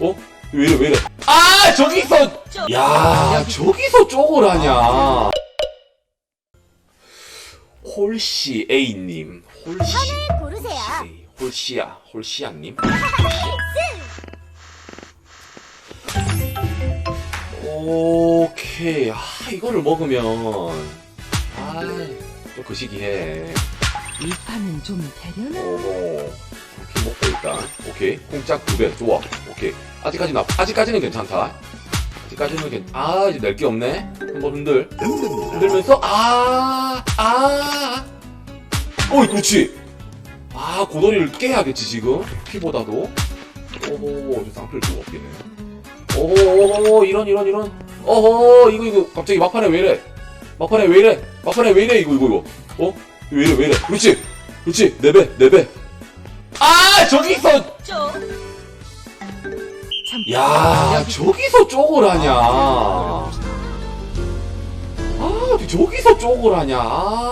어? 왜 이래 왜 이래? 아 저기서! 야 저기서 쪽을 하냐? 홀씨 A님. 홀씨. 고르세요. A 홀씨야. 홀씨야님? 오케이. 아 이거를 먹으면. 아좀 그 시기해 이 판은 좀 되려나? 오호 이렇게 먹고 일단. 오케이. 공짝 두배. 좋아 오케이 아직까지 나 아직까지는 괜찮다. 아직까지는 괜 아 이제 낼 게 없네. 한번 흔들. 흔들면서 아아. 어이 그렇지. 아 고도리를 깨야겠지 지금. 피보다도. 오호 저 쌍필 주고 없겠네. 오호 이런 이런 이런. 어허 이거 이거. 갑자기 막판에 왜 이래? 막판에 왜 이래? 막판에 왜 이래 이거 이거 이거? 어? 왜 이래 왜 이래? 그렇지. 그렇지. 네배 네배. 아 저기서 좀. 참. 야 저기서 쪽을 하냐 아 저기서 쪽을 하냐 아